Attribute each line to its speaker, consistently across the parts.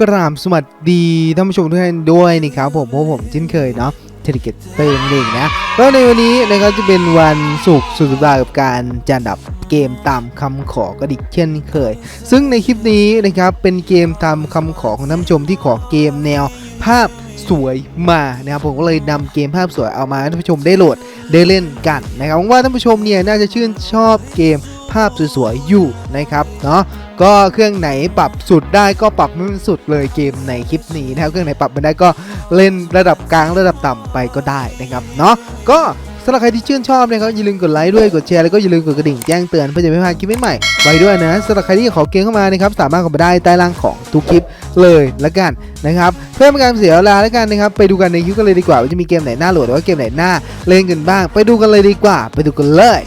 Speaker 1: กราบสวัสดีท่านผู้ชมทุกท่านด้วยนะครับผมเพราะผมเช่นเคยเนาะเทริเกตเตอร์นั่นเองนะแล้วในวันนี้นะครับจะเป็นวันศุกร์สุดสัปดาห์กับการจัดอันดับเกมตามคำขอกระดิกเช่นเคย ซึ่งในคลิปนี้นะครับเป็นเกมตามคำขอของท่านผู้ชมที่ขอเกมแนวภาพสวยมานะครับผมก็เลยนำเกมภาพสวยเอามาให้ท่านผู้ชมได้โหลดได้เล่นกันนะครับหวังว่าท่านผู้ชมเนี่ยน่าจะชื่นชอบเกม ภาพสวยๆอยู่นะครับเนาะก็เครื่องไหนปรับสุดได้ก็ปรับมันสุดเลยเกมในคลิปนี้นะครับเครื่องไหนปรับไม่ได้ก็เล่นระดับกลางระดับต่ำไปก็ได้นะครับเนาะก็สำหรับใครที่ชื่นชอบนะครับอย่าลืมกดไลค์ด้วยกดแชร์แล้วก็อย่าลืมกดกระดิ่งแจ้งเตือนเพื่อจะไม่พลาดคลิปใหม่ๆไว้ด้วยนะสำหรับใครที่ขอเกมเข้ามานะครับสามารถเข้ามาได้ใต้ล่างของทุกคลิปเลยละกันนะครับเพื่อไม่ให้การเสียเวลาล้วกันนะครับไปดูกันในคลิปกันเลยดีกว่าว่าจะมีเกมไหนน่าโหลดหรือว่าเกมไหนน่าเล่นกันบ้าง ไปดูกันเลยดีกว่า ไปดูกันเลย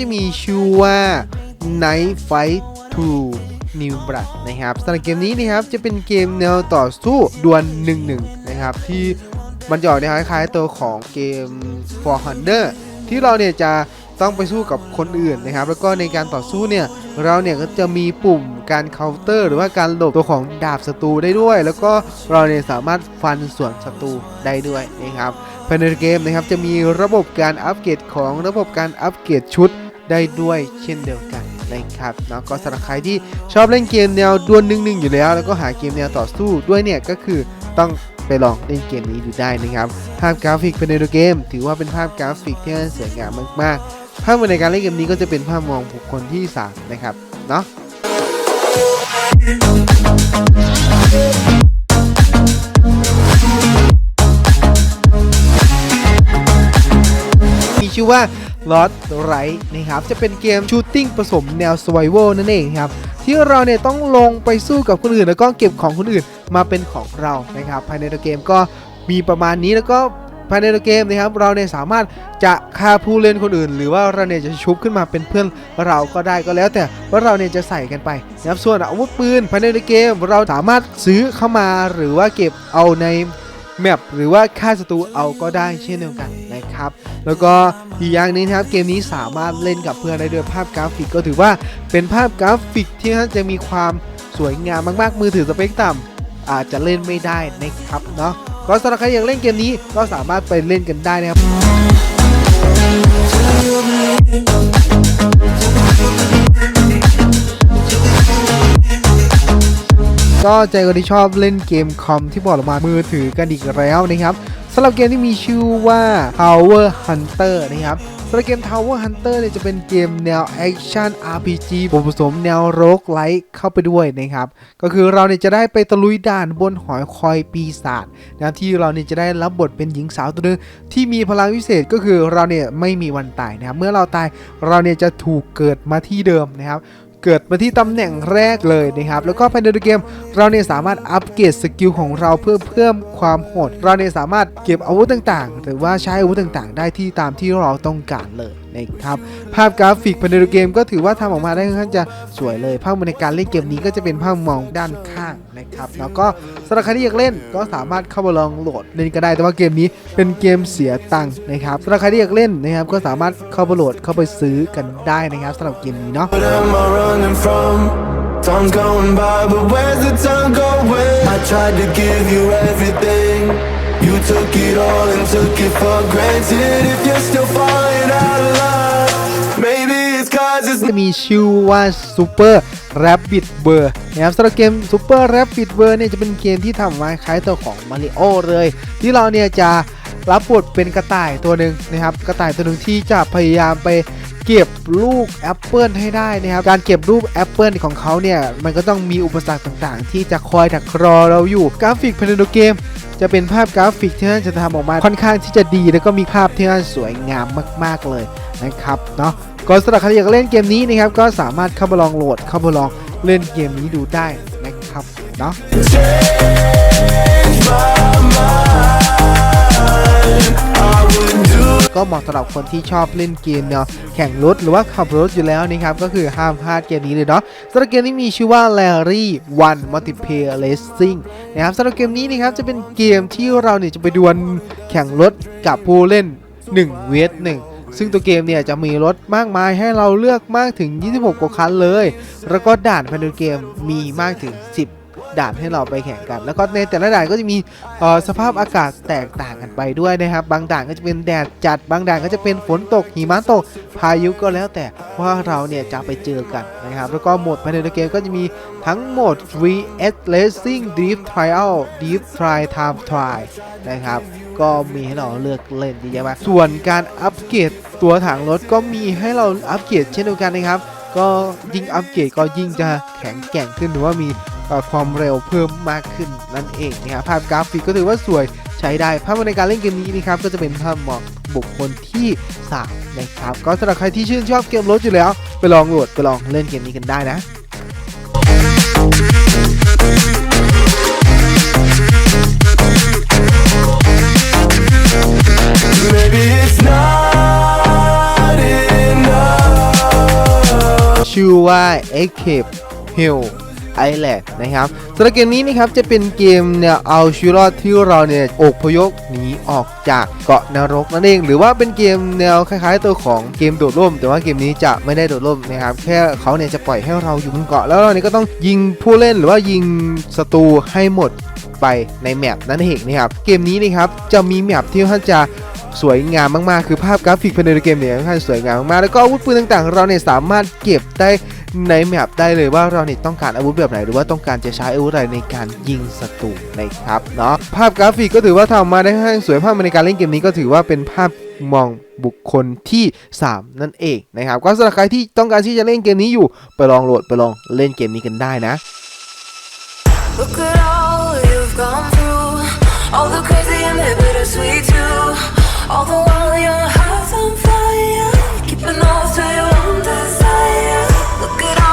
Speaker 1: จะมีชื่อว่า Night Fight 2 New Blood นะครับสำหรับเกมนี้นะครับจะเป็นเกมแนวต่อสู้ดวล1-1 นะครับ ที่มันจะออกในคล้ายๆตัวของเกม For Hunter ที่เราเนี่ยจะต้องไปสู้กับคนอื่นนะครับ แล้วก็ในการต่อสู้เนี่ยเราเนี่ยก็จะมีปุ่มการเคาน์เตอร์ หรือว่าการหลบตัวของดาบศัตรูได้ด้วย แล้วก็เราเนี่ยสามารถฟันส่วนศัตรูได้ด้วยนะครับภายในเกมนะครับจะมีระบบการอัปเกรดของระบบการอัปเกรดชุด ได้ด้วยเช่นเดียวกันนะครับเนาะก็สำหรับใครที่ชอบเล่นเกมแนวดวลหนึ่งๆอยู่แล้ว แล้วก็หาเกมแนวต่อสู้ด้วยเนี่ยก็คือต้องไปลองเล่นเกมนี้ดูได้นะครับ ภาพกราฟิกภายในตัวเกม ถือว่าเป็นภาพกราฟิกที่สวยงามมากๆ ภาพในการเล่นเกมนี้ก็จะเป็นภาพมองบุคคลที่สามนะครับเนาะมีชื่อว่า Lost Right นะครับจะเป็นเกมชูตติ้งผสมแนว Survival นั่นเองครับที่เราเนี่ยต้องลงไปสู้กับคนอื่น แล้วก็เก็บของคนอื่นมาเป็นของเรานะครับภายในตัวเกมก็มีประมาณนี้แล้วก็ภายในตัวเกมนะครับเราเนี่ยสามารถจะฆ่าผู้เล่นคนอื่น หรือว่าเราเนี่ยจะชุบขึ้นมาเป็นเพื่อนเราก็ได้ก็แล้ว แต่ว่าเราเนี่ยจะใส่กันไปนะครับส่วนอาวุธปืนภายในตัวเกมเราสามารถซื้อเข้ามาหรือว่าเก็บเอาใน แมปหรือว่าฆ่าศัตรูเอาก็ได้เช่นเดียวกันนะครับ แล้วก็อีกอย่างนี้นะครับเกมนี้สามารถเล่นกับเพื่อนได้ด้วยภาพกราฟิกก็ถือว่าเป็นภาพกราฟิกที่จะมีความสวยงามมากๆมือถือสเปคต่ำอาจจะเล่นไม่ได้นะครับเนาะก็สำหรับใครอยากเล่นเกมนี้ก็สามารถไปเล่นกันได้นะครับ ก็ใจคนที่ชอบเล่นเกมคอมที่บอกออกมามือถือกันอีกแล้วนะครับสำหรับเกมที่มีชื่อว่า Tower Hunter นะครับสำหรับเกม Tower Hunter เนี่ยจะเป็นเกมแนว Action RPG ผสมแนวโรกไลท์เข้าไปด้วยนะครับ ก็คือเราเนี่ยจะได้ไปตะลุยด่านบนหอยคอยปีศาจนะที่เราเนี่ยจะได้รับบทเป็นหญิงสาวตัวหนึงที่มีพลังพิเศษก็คือเราเนี่ยไม่มีวันตายนะครับ เมื่อเราตายเราเนี่ยจะถูกเกิดมาที่เดิมนะครับ เกิดมาที่ตำแหน่งแรกเลยนะครับ แล้วก็ภายในเกม เราเนี่ยสามารถอัปเกรดสกิลของเราเพื่อเพิ่มความโหด เราเนี่ยสามารถเก็บอาวุธต่างๆ หรือว่าใช้อาวุธต่างๆ ได้ที่ตามที่เราต้องการเลยนะครับ ภาพกราฟิกภายในเกมก็ถือว่าทำออกมาได้ค่อนข้างจะสวยเลยภาพในการเล่นเกมนี้ก็จะเป็นภาพมองด้านข้างนะครับ แล้วก็สำหรับใครที่อยากเล่นก็สามารถเข้ามาลองโหลดเล่นก็ได้แต่ว่าเกมนี้เป็นเกมเสียตังค์นะครับสำหรับใครที่อยากเล่นนะครับก็สามารถเข้ามาโหลดเข้าไปซื้อกันได้นะครับสำหรับเกมนี้เนาะ
Speaker 2: Time's going by, but where's the time going? I tried to give you everything. You took it all and took it for granted. If you're still falling out of love, maybe it's cause it's
Speaker 1: จะมีชื่อว่า Super Rabbit Bird นะครับสำหรับเกม Super Rabbit Bird เนี่ยจะเป็นเกมที่ทำมาคล้ายตัวของ Mario เลย ที่เราเนี่ยจะรับบทเป็นกระต่ายตัวหนึ่งนะครับ กระต่ายตัวหนึ่งที่จะพยายามไป เก็บลูกแอปเปิลให้ได้นะครับ การเก็บรูปแอปเปิลของเขาเนี่ย มันก็ต้องมีอุปสรรคต่างๆ ที่จะคอยดักรอเราอยู่กราฟิกภายในเกมจะเป็นภาพกราฟิกที่น่าจะทำออกมาค่อนข้างที่จะดี แล้วก็มีภาพที่น่าสวยงามมาก ๆเลยนะครับเนาะก็สำหรับใครอยากเล่นเกมนี้นะครับก็สามารถเข้ามาลองโหลดเข้ามาลองเล่นเกมนี้ดูได้นะครับเนาะ ก็เหมาะสำหรับคนที่ชอบเล่นเกมแนวแข่งรถหรือว่าขับรถอยู่แล้วนะครับก็คือห้ามพลาดเกมนี้เลยเนาะสำหรับเกมนี้มีชื่อว่า Larry One Multiplayer Racing นะครับสำหรับเกมนี้นะครับจะเป็นเกมที่เราเนี่ยจะไปดวลแข่งรถกับผู้เล่น1เวท1ซึ่งตัวเกมเนี่ยจะมีรถมากมายให้เราเลือกมากถึง 26 กว่าคันเลย แล้วก็ด่านภายในเกมมีมากถึง 10 ด่านให้เราไปแข่งกัน แล้วก็ในแต่ละด่านก็จะมีสภาพอากาศแตกต่างกันไปด้วยนะครับ บางด่านก็จะเป็นแดดจัด บางด่านก็จะเป็นฝนตกหิมะตก พายุก็แล้วแต่ว่าเราเนี่ยจะไปเจอกันนะครับ แล้วก็โหมดภายในเกมก็จะมีทั้งโหมด VS Racing Drift Trial Drift Try Time Try นะครับก็มีให้เราเลือกเล่นเยอะแยะมากส่วนการอัปเกรดตัวถังรถก็มีให้เราอัปเกรดเช่นเดียวกันนะครับ ก็ยิ่งอัปเกรดก็ยิ่งจะแข็งแกร่งขึ้นหรือว่ามี ความเร็วเพิ่มมากขึ้นนั่นเองนะครับภาพกราฟิกก็ถือว่าสวยใช้ได้ภาพในการเล่นเกมนี้นะครับก็จะเป็นภาพเหมาะบุคคลที่3นะครับก็สำหรับใครที่ชื่นชอบเกมรถอยู่แล้ว ไปลองโหลดไปลองเล่นเกมนี้กันได้นะ
Speaker 2: Maybe it's not enough.
Speaker 1: ชื่อว่า Escape Hill Island นะครับสำหรับเกมนี้นะครับจะเป็นเกมแนวเอาชีวิตรอดที่เราเนี่ยอพยพหนีออกจากเกาะนรกนั่นเอง หรือว่าเป็นเกมแนวคล้ายๆตัวของเกมโดดร่ม แต่ว่าเกมนี้จะไม่ได้โดดร่มนะครับแค่เขาเนี่ยจะปล่อยให้เราอยู่บนเกาะแล้วเราเนี่ยก็ต้องยิงผู้เล่นหรือว่ายิงศัตรูให้หมดไปในแมปนั่นเองนะครับเกมนี้นะครับจะมีแมปที่ค่อนจะสวยงามมากๆ คือภาพกราฟิกภายในเกมเนี่ยค่อนข้างสวยงามมากๆแล้วก็อาวุธปืนต่างๆ เราเนี่ยสามารถเก็บได้ ในแมปได้เลยว่าเราเนี่ยต้องการอาวุธแบบไหนหรือว่าต้องการจะใช้อาวุธอะไรในการยิงศัตรูนะครับเนาะภาพกราฟิกก็ถือว่าทำมาได้ค่อนข้างสวยภาพในการเล่นเกมนี้ก็ถือว่าเป็นภาพมองบุคคลที่ 3 นั่นเองนะครับก็สำหรับใครที่ต้องการที่จะเล่นเกมนี้อยู่ไปลองโหลดไปลองเล่นเกมนี้กันได้นะ
Speaker 3: Look at all you've gone through. All the crazy and the bittersweet too. All the while your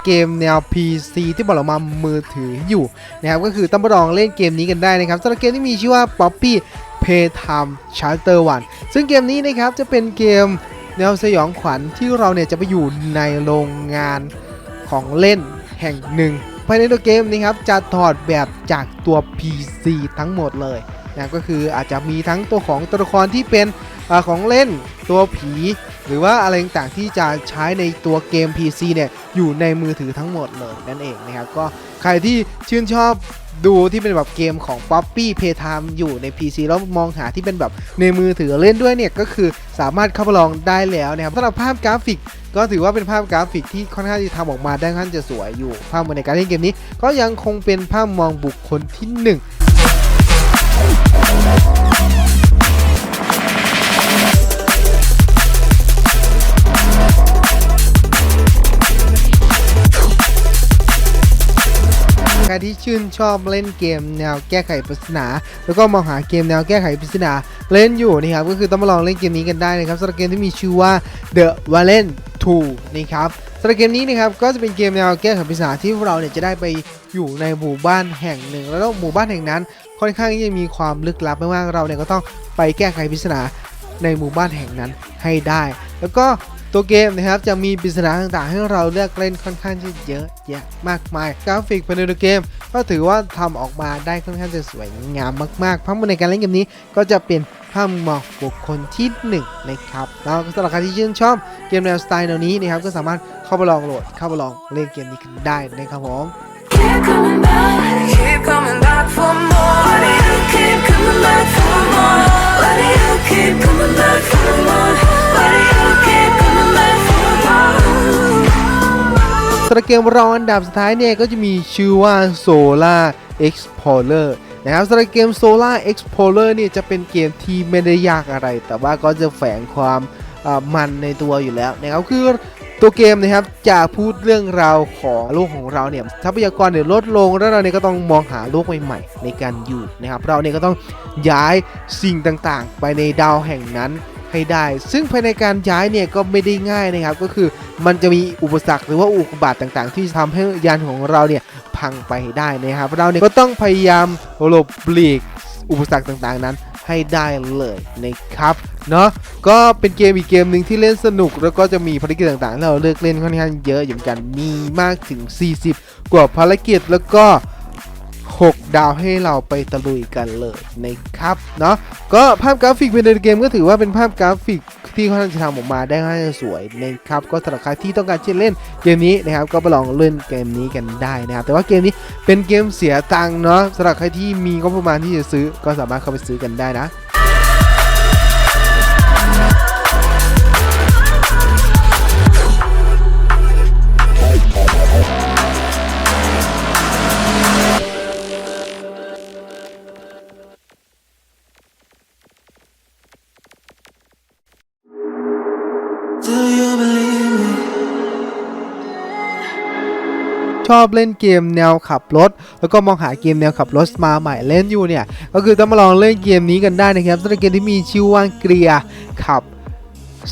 Speaker 1: เกมแนว PC ที่บอกเรามามือถืออยู่นะครับก็คือต้องไปลองเล่นเกมนี้กันได้นะครับสำหรับเกมที่มีชื่อว่า Poppy Playtime Charter 1ซึ่งเกมนี้นะครับจะเป็นเกมแนวสยองขวัญที่เราเนี่ยจะไปอยู่ในโรงงานของเล่นแห่งหนึ่งภายในตัวเกมนี้ครับจะถอดแบบจากตัว PC ทั้งหมดเลยนะก็คืออาจจะมีทั้งตัวของตัวละครที่เป็นอของเล่นตัวผี หรือว่าอะไรต่างๆที่จะใช้ในตัวเกม PC เนี่ยอยู่ในมือถือทั้งหมดเลยนั่นเองนะครับก็ใครที่ชื่นชอบดูที่เป็นแบบเกมของ Poppy Playtime อยู่ใน PC แล้วมองหาที่เป็นแบบในมือถือเล่นด้วยเนี่ยก็คือสามารถเข้ามาลองได้แล้วนะครับสำหรับภาพกราฟิก ก็ถือว่าเป็นภาพกราฟิกที่ค่อนข้างที่ทำออกมาได้ค่อนข้างจะสวยอยู่ ภาพในการเล่นเกมนี้ ก็ยังคงเป็นภาพมองบุคคลที่ห ที่ชื่นชอบเล่นเกมแนวแก้ไขปริศนา แล้วก็มองหาเกมแนวแก้ไขปริศนาเล่นอยู่นะครับก็คือต้องมาลองเล่นเกมนี้กันได้นะครับสำหรับเกมที่มีชื่อว่า The Valent 2นะครับสำหรับเกมนี้นะครับก็จะเป็นเกมแนวแก้ไขปริศนาที่พวกเราเนี่ยจะได้ไปอยู่ในหมู่บ้านแห่งหนึ่ง แล้วหมู่บ้านแห่งนั้น ค่อนข้างที่จะมีความลึกลับมากๆเราเนี่ยก็ต้องไปแก้ไขปริศนาในหมู่บ้านแห่งนั้นให้ได้ แล้วก็ ตัวเกมนะครับจะมีปริศนาต่างๆ ให้เราเลือกเล่นค่อนข้างที่เยอะแยะมากมาย กราฟิกภายในตัวเกม ก็ถือว่าทำออกมาได้ค่อนข้างจะสวยงามมากๆภาพในการเล่นเกมนี้ก็จะเป็นภาพมองบุคคลที่หนึ่งนะครับแล้วก็สำหรับใครที่ชื่นชอบเกมแนวสไตล์แนวนี้นะครับก็สามารถเข้าไปลองโหลดเข้าไปลองเล่นเกมนี้กันได้นะครับผม
Speaker 3: Keep coming back. Keep coming back for more. Why do you keep coming back for more? Why do you keep coming back for more? Why do you
Speaker 1: สำหรับเกมรองอันดับสุดท้ายเนี่ยก็จะมีชื่อว่า Solar Explorer นะครับสำหรับเกม Solar Explorer เนี่ยจะเป็นเกมที่ไม่ได้ยากอะไร แต่ว่าก็จะแฝงความมันในตัวอยู่แล้วนะครับคือตัวเกมนะครับจะพูดเรื่องราวของโลกของเราเนี่ยทรัพยากรเนี่ยลดลงแล้วเราเนี่ยก็ต้องมองหาโลกใหม่ๆในการอยู่นะครับเราเนี่ยก็ต้องย้ายสิ่งต่างๆ ไปในดาวแห่งนั้น ให้ได้ ซึ่งภายในการย้ายเนี่ยก็ไม่ได้ง่ายนะครับ ก็คือมันจะมีอุปสรรคหรือว่าอุกบาตต่างๆ ที่ทำให้ยานของเราเนี่ยพังไปได้นะครับ เราเนี่ยก็ต้องพยายามหลบหลีกอุปสรรคต่างๆนั้นให้ได้เลยนะครับเนาะก็เป็นเกมอีกเกมหนึ่งที่เล่นสนุกแล้วก็จะมีภารกิจต่างๆที่เราเลือกเล่นค่อนข้างเยอะอยู่เหมือนกันมีมากถึง 40 กว่าภารกิจแล้วก็ 6 ดาวให้เราไปตะลุยกันเลยนะครับเนาะก็ภาพกราฟิกในเกมก็ถือว่าเป็นภาพกราฟิกที่เขางจะทำออกมาได้ค่อนข้างสวยนะครับก็สำหรับใครที่ต้องการจะเล่นเกมนี้นะครับก็ไปลองเล่นเกมนี้กันได้นะครับแต่ว่าเกมนี้เป็นเกมเสียตังค์เนาะสำหรับใครที่มีก็ประมาณที่จะซื้อก็สามารถเข้าไปซื้อกันได้นะ ชอบเล่นเกมแนวขับรถ แล้วก็มองหาเกมแนวขับรถมาใหม่เล่นอยู่เนี่ย ก็คือต้องมาลองเล่นเกมนี้กันได้นะครับสำหรับเกมที่มีชื่อว่าเกียขับ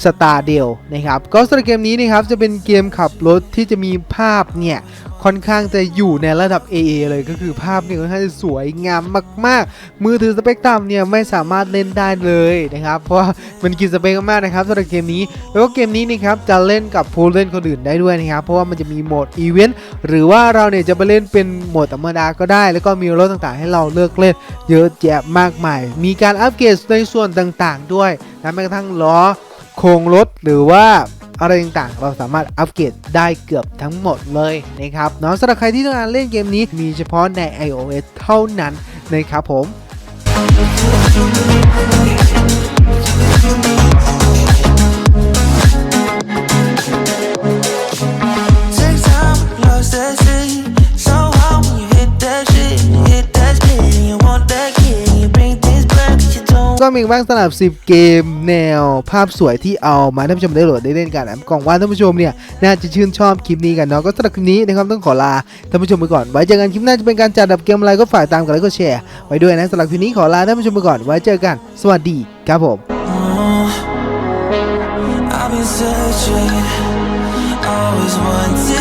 Speaker 1: สตาร์เดลนะครับ ก็สำหรับเกมนี้นะครับจะเป็นเกมขับรถที่จะมีภาพเนี่ย ค่อนข้างจะอยู่ในระดับ AA เลยก็คือภาพเนี่ยค่อนข้างจะสวยงามมาก ๆ มือถือสเปกตรัมเนี่ยไม่สามารถเล่นได้เลยนะครับ เพราะมันกินสเปคมากๆนะครับสำหรับเกมนี้ แล้วก็เกมนี้นะครับจะเล่นกับผู้เล่นคนอื่นได้ด้วยนะครับ เพราะว่ามันจะมีโหมดอีเวนต์หรือว่าเราเนี่ยจะไปเล่นเป็นโหมดธรรมดาก็ได้ แล้วก็มีรถต่างๆ ให้เราเลือกเล่น เยอะแยะมากมาย มีการอัปเกรดในส่วนต่างๆ ด้วยนะแม้กระทั่งล้อโครงรถหรือว่า อะไรต่างๆ เราสามารถอัปเกรดได้เกือบทั้งหมดเลยนะครับเนาะสำหรับใครที่ต้องการเล่นเกมนี้มีเฉพาะใน iOS เท่านั้นนะครับผม มีบ้างสำหรับ 10 เกมแนวภาพสวยที่เอามาให้ท่านผู้ชมได้โหลดได้เล่นกันนะกล่องว่าท่านผู้ชมเนี่ยน่าจะชื่นชอบคลิปนี้กันเนาะก็สำหรับคลิปนี้นะครับต้องขอลาท่านผู้ชมไปก่อนไว้เจอกันคลิปหน้าจะเป็นการจัดดับเกมอะไรก็ฝากตามกันแล้วก็แชร์ไว้ด้วยนะสำหรับคลิปนี้ขอลาท่านผู้ชมไปก่อนไว้เจอกัน สวัสดีครับผม
Speaker 4: I've been searching, always wanted